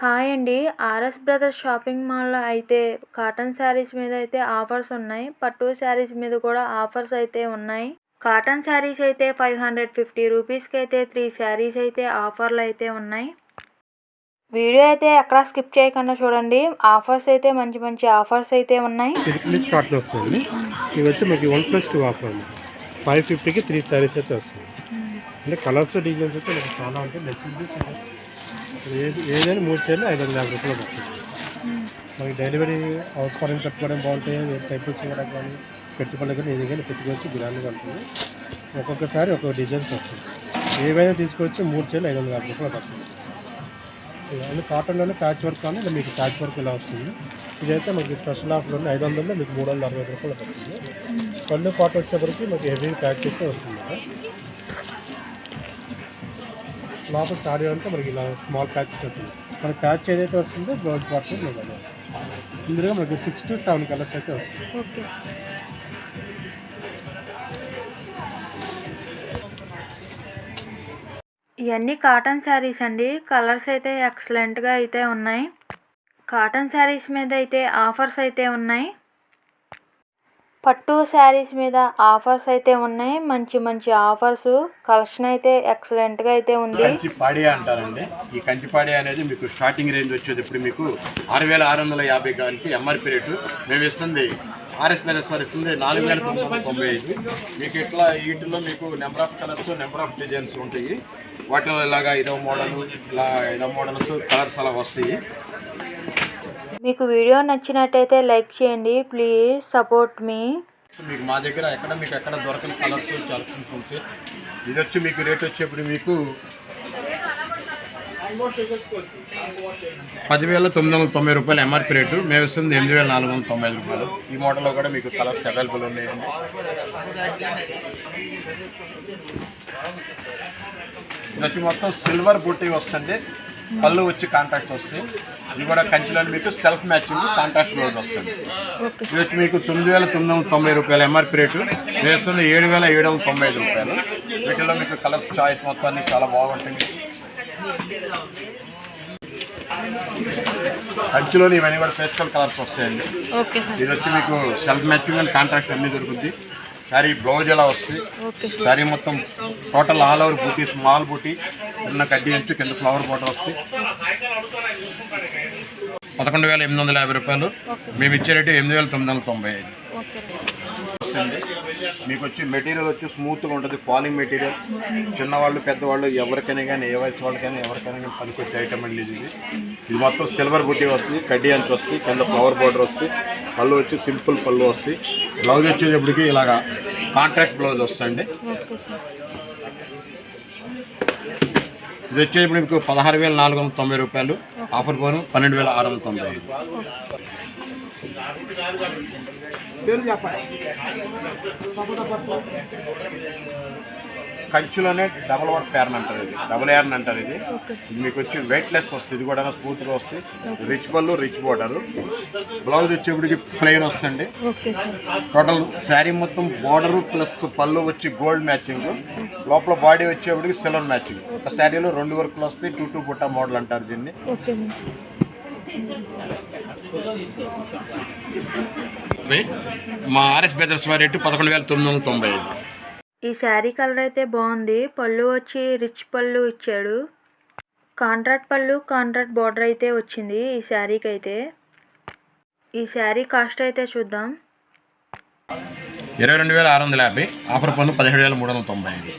Hi అండి. RS brothers shopping మాల్లో అయితే కాటన్ శారీస్ మీద అయితే ఆఫర్స్ ఉన్నాయి. పట్టు శారీస్ మీద కూడా ఆఫర్స్ అయితే ఉన్నాయి. కాటన్ శారీస్ అయితే ఫైవ్ హండ్రెడ్ ఫిఫ్టీ రూపీస్కి అయితే త్రీ శారీస్ అయితే ఆఫర్లు అయితే ఉన్నాయి. వీడియో అయితే ఎక్కడా స్కిప్ చేయకుండా చూడండి. ఆఫర్స్ అయితే మంచి మంచి ఆఫర్స్ అయితే ఉన్నాయి. కాటన్ వస్తుంది. వచ్చి వన్ ప్లస్ టూ ఆఫర్ అండి ఫైవ్ ఫిఫ్టీకి త్రీ శారీస్ అయితే వస్తుంది. అంటే కలర్స్ డిజైన్స్ అయితే చాలా ఉంటాయి. నచ్చింది. ఏది ఏదైనా మూడు చీరలు ఐదు వందల యాభై రూపాయలు పడుతుంది. మనకి డెలివరీ అవసరం పెట్టుకోవడం బాగుంటాయి టైపుల్స్ కూడా కానీ పెట్టుకోవడం కానీ ఏది కానీ పెట్టుకోవచ్చు గ్రాండ్గా ఉంటుంది. ఒక్కొక్కసారి ఒక్కొక్క డిజైన్స్ వస్తుంది ఏవైనా తీసుకొచ్చి మూడు చీరలు ఐదు వందల యాభై రూపాయలు పడుతుంది. అన్ని కాటన్లోనే ప్యాచ్ వర్క్ కానీ ఇలా మీకు ప్యాచ్ వర్క్ ఇలా వస్తుంది. ఇదైతే మనకి స్పెషల్ ఆఫర్లో ఐదు వందలు మీకు మూడు వందల అరవై రూపాయలు పడుతుంది. పళ్ళు పాట వచ్చేప్పటికి మీకు హెవీ ప్యాక్ అయితే వస్తుంది. లోపల సారీ అంతా మనకి ఇలా స్మాల్ ప్యాచెస్ వస్తుంది మన ప్యాచ్ ఏదైతే వస్తుందో బ్లౌజ్ పార్ట్ వస్తుంది ఇందులో మనకి సిక్స్ టు సెవెన్ కలర్స్ అయితే వస్తుంది ఓకే. ఇవన్నీ కాటన్ శారీస్ అండి. కలర్స్ అయితే ఎక్సలెంట్గా అయితే ఉన్నాయి. కాటన్ శారీస్ మీద అయితే ఆఫర్స్ అయితే ఉన్నాయి. పట్టు శారీస్ మీద ఆఫర్స్ అయితే ఉన్నాయి. మంచి మంచి ఆఫర్స్. కలెక్షన్ అయితే ఎక్సలెంట్గా అయితే ఉంది. కంచిపాడి అంటారండి. ఈ కంచిపాడి అనేది మీకు స్టార్టింగ్ రేంజ్ వచ్చేది ఇప్పుడు మీకు ఆరు వేల ఆరు వందల యాభై గానికి ఎంఆర్పి రేటు. మేము ఇస్తుంది ఆర్ఎస్ బ్రదర్స్ ఇస్తుంది నాలుగు వేల తొమ్మిది వందల తొంభై ఐదు. మీకు ఇట్లా వీటిలో మీకు number of colours number of designs ఉంటాయి. వాటిలో ఇలాగా ఇదో మోడల్ ఇలా ఇదో మోడల్స్ కలర్స్ అలా వస్తాయి. మీకు వీడియో నచ్చినట్టయితే లైక్ చేయండి ప్లీజ్ సపోర్ట్ మీ. మీకు మా దగ్గర ఎక్కడ మీకు ఎక్కడ దొరకని కలర్స్ కలెక్షన్స్ ఇది వచ్చి మీకు రేట్ వచ్చేప్పుడు మీకు పదివేల తొమ్మిది వందల తొంభై రూపాయలు ఎంఆర్పి రేటు. మేము ఇస్తుంది ఎనిమిది వేల నాలుగు వందల తొంభై ఐదు రూపాయలు. ఈ మోడల్లో కూడా మీకు కలర్స్ అవైలబుల్ ఉన్నాయండి. ఇది వచ్చి మొత్తం సిల్వర్ బుట్టి వస్తుంది. పళ్ళు వచ్చి కాంట్రాక్ట్ వస్తాయి. ఇది కూడా కంచిలో మీకు సెల్ఫ్ మ్యాచింగ్ కాంట్రాక్ట్ బ్లౌజ్ వస్తుంది ఇది వచ్చి మీకు తొమ్మిది వేల తొమ్మిది వందల తొంభై రూపాయలు ఎంఆర్పి రేటు. వేస్తుంది ఏడు వేల ఏడు వందల తొంభై ఐదు రూపాయలు. వీటిలో మీకు కలర్స్ చాయిస్ మొత్తాన్ని చాలా బాగుంటుంది. కంచిలోని ఇవన్నీ కూడా ఫేస్టల్ కలర్స్ వస్తాయండి. ఇది వచ్చి మీకు సెల్ఫ్ మ్యాచింగ్ అండ్ కాంట్రాక్ట్ అన్నీ దొరుకుతుంది శారీ బ్లౌజ్ ఎలా వస్తుంది? శారీ మొత్తం total all over booti small booti చిన్న కడ్డీ నుంచి కింద ఫ్లవర్ బోటర్ వస్తుంది. పదకొండు వేల ఎనిమిది వందల యాభై రూపాయలు. మేము ఇచ్చే రేటు ఎనిమిది వేల తొమ్మిది వందల తొంభై ఐదు. వస్తుంది. మీకు వచ్చి మెటీరియల్ వచ్చి స్మూత్గా ఉంటుంది ఫాలింగ్ మెటీరియల్ చిన్నవాళ్ళు పెద్దవాళ్ళు ఎవరికైనా కానీ ఏ వయసు వాళ్ళకైనా ఎవరికైనా కానీ పనికొచ్చే ఐటమ్ అండి ఇది. ఇది మొత్తం సిల్వర్ బుట్టి వస్తుంది కడ్డీ అంచు వస్తుంది కింద ఫ్లవర్ బోర్డర్ వస్తుంది. పళ్ళు వచ్చి సింపుల్ పళ్ళు వస్తాయి. బ్లౌజ్ వచ్చేటప్పటికి ఇలాగా కాంట్రాక్ట్ బ్లౌజ్ వస్తుంది సార్. ఇది వచ్చేటప్పుడు మీకు పదహారు వేల నాలుగు వందల తొంభై రూపాయలు. ఆఫర్ పోను పన్నెండు వేల ఆరు వందల తొంభై. ఐదు కంచులోనే డబల్ వర్క్ ప్యారన్ అంటారు ఇది. డబల్ యారన్ అంటారు ఇది. ఇది మీకు వచ్చి వెయిట్ లెస్ వస్తుంది. ఇది కూడా స్మూత్గా వస్తుంది. రిచ్ పళ్ళు రిచ్ బోర్డర్ బ్లౌజ్ వచ్చేప్పటికి ప్లెయిన్ వస్తుంది ఓకే సార్ టోటల్ శారీ మొత్తం బార్డర్ ప్లస్ పళ్ళు వచ్చి గోల్డ్ మ్యాచింగ్ లోపల బాడీ వచ్చేప్పటికి సిల్వర్ మ్యాచింగ్ ఒక శారీలో రెండు వర్కులు వస్తాయి. టూ టూ బుట్ట మోడల్ అంటారు దీన్ని. ఓకే మా? ఆర్ఎస్ బెదర్స్ వారి రేటు పదకొండు వేల తొమ్మిది వందల తొంభై ఐదు. ఈ శారీ కలర్ అయితే బాగుంది. పళ్ళు వచ్చి రిచ్ పళ్ళు ఇచ్చాడు. కాంట్రాక్ట్ పళ్ళు కాంట్రాక్ట్ బార్డర్ అయితే వచ్చింది ఈ శారీకి అయితే ఈ శారీ కాస్ట్ అయితే చూద్దాం. ఇరవై రెండు వేల ఆరు వందల యాభై. ఆఫర్ పన్ను పదిహేడు వేల మూడు వందల తొంభై ఐదు.